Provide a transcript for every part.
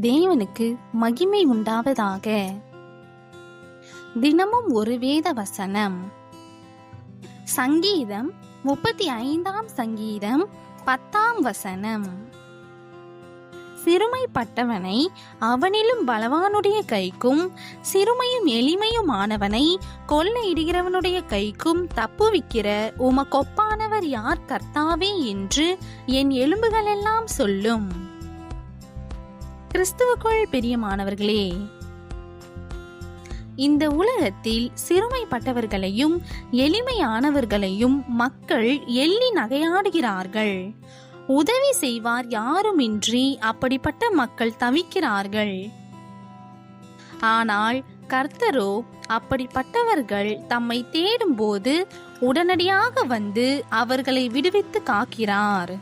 தேவனுக்கு மகிமை உண்டாவதாக. தினமும் ஒரு வேத வசனம். சங்கீதம் முப்பத்தி ஐந்தாம் சங்கீதம் பத்தாம் வசனம். சிறுமைப்பட்டவனை அவனிலும் பலவானுடைய கைக்கும் சிறுமையும் எளிமையுமானவனை கொள்ளையிடுகிறவனுடைய கைக்கும் தப்புவிக்கிற உமக்கொப்பானவர் யார் கர்த்தாவே என்று என் எலும்புகளெல்லாம் சொல்லும். கிறிஸ்துவுக்குள் பிரியமானவர்களே இந்த உலகத்தில் சிறுமைப்பட்டவர்களையும் எளிமையானவர்களையும் மக்கள் எள்ளி நகையாடுகிறார்கள். உதவி செய்வார் யாருமின்றி அப்படிப்பட்ட மக்கள் தவிக்கிறார்கள். ஆனால் கர்த்தரோ அப்படிப்பட்டவர்கள் தம்மை தேடும்போது உடனடியாக வந்து அவர்களை விடுவித்து காக்கிறார்.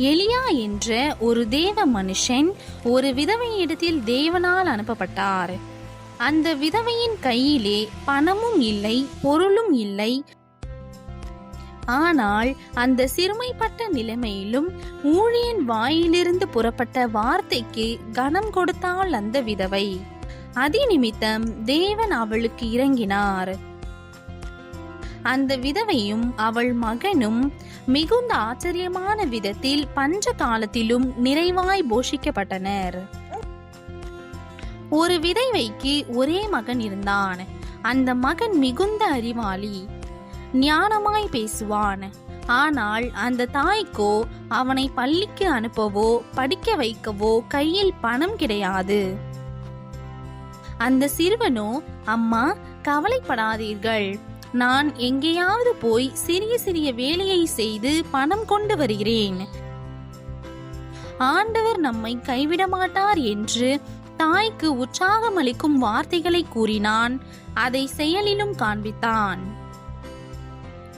எலியா என்ற ஒரு தேவ மனுஷன் ஒரு விதவையிடத்தில் தேவனால் அனுப்பப்பட்டார். அந்த விதவையின் கையிலே பணமும் இல்லை பொருளும் இல்லை. ஆனால் அந்த சிறுமைப்பட்ட நிலைமையிலும் ஊழியன் வாயிலிருந்து புறப்பட்ட வார்த்தைக்கு கனம் கொடுத்தாள் அந்த விதவை. அதிநிமித்தம் தேவன் அவளுக்கு இறங்கினார் அந்த விதவையும் அவள் மகனும் மிகுந்த ஆச்சரியமான விதத்தில் பஞ்ச காலத்திலும் நிறைவாய் போஷிக்கப்பட்டனர். ஒரு விதவைக்கு ஒரே மகன் இருந்தான். அந்த மகன் மிகுந்த அறிவாளி ஞானமாய் பேசுவான். ஆனால் அந்த தாய்க்கோ அவனை பள்ளிக்கு அனுப்பவோ படிக்க வைக்கவோ கையில் பணம் கிடையாது. அந்த சிறுவனோ அம்மா கவலைப்படாதீர்கள். நான் எங்கேயாவது போய் சிறிய சிறிய வேலையை செய்து பணம் கொண்டு வருகிறேன். ஆண்டவர் நம்மை கைவிட மாட்டார் என்று தாய்க்கு உற்சாகம் அளிக்கும் வார்த்தைகளை கூறினான். அதை செயலிலும் காண்பித்தான்.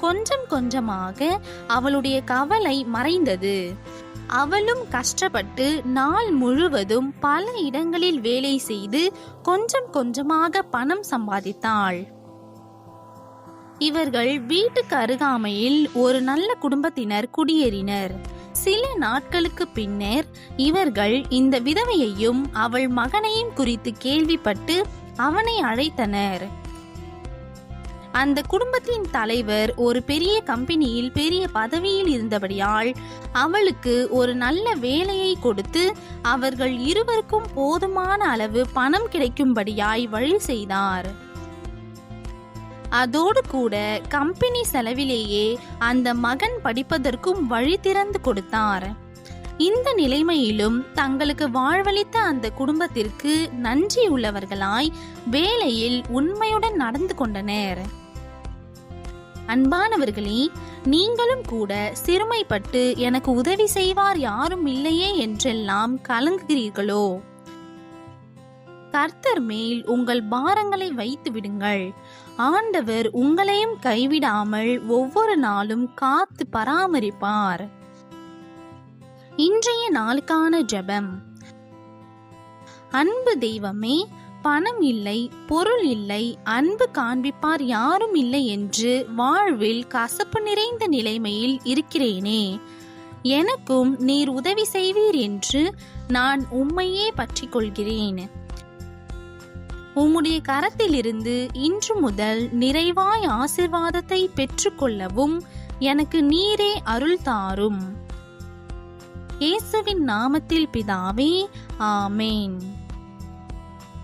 கொஞ்சம் கொஞ்சமாக அவளுடைய கவலை மறைந்தது. அவளும் கஷ்டப்பட்டு நாள் முழுவதும் பல இடங்களில் வேலை செய்து கொஞ்சம் கொஞ்சமாக பணம் சம்பாதித்தாள். இவர்கள் வீட்டுக்கு அருகாமையில் ஒரு நல்ல குடும்பத்தினர் குடியேறினர். சில நாட்களுக்கு பின்னர் இவர்கள் இந்த விதவையையும் அவள் மகனையும் குறித்து கேள்விப்பட்டு அவனை அழைத்தனர். அந்த குடும்பத்தின் தலைவர் ஒரு பெரிய கம்பெனியில் பெரிய பதவியில் இருந்தபடியால் அவளுக்கு ஒரு நல்ல வேலையை கொடுத்து அவர்கள் இருவருக்கும் போதுமான அளவு பணம் கிடைக்கும்படியாய் வழி செய்தார். அதோடு கூட கம்பெனி செலவிலேயே அந்த மகன் படிப்பதற்கும் வழி திறந்து கொடுத்தார். இந்த நிலைமையிலும் தங்களுக்கு வாழ்வளித்த அந்த குடும்பத்திற்கு நன்றி உள்ளவர்களாய் வேலையில் உண்மையுடன் நடந்து கொண்டனர். அன்பானவர்களே நீங்களும் கூட சிறுமைப்பட்டு எனக்கு உதவி செய்வார் யாரும் இல்லையே என்றெல்லாம் கலங்குகிறீர்களோ? கர்த்தர் மேல் உங்கள் பாரங்களை வைத்து விடுங்கள். ஆண்டவர் உங்களையும் கைவிடாமல் ஒவ்வொரு நாளும் காத்து பராமரிப்பார். இன்றைய நாளுக்கான ஜெபம். அன்பு தெய்வமே பணம் இல்லை பொருள் இல்லை அன்பு காண்பிப்பார் யாரும் இல்லை என்று வாழ்வில் கசப்பு நிறைந்த நிலைமையில் இருக்கிறேனே. எனக்கும் நீர் உதவி செய்வீர் என்று நான் உம்மையே பற்றிக் கொள்கிறேன் உம்முடைய கரத்திலிருந்து இன்று முதல் நிறைவாய் ஆசிர்வாதத்தை பெற்றுக்கொள்ளவும் எனக்கு நீரே அருள் தாரும். இயேசுவின் நாமத்தில் பிதாவே ஆமேன்.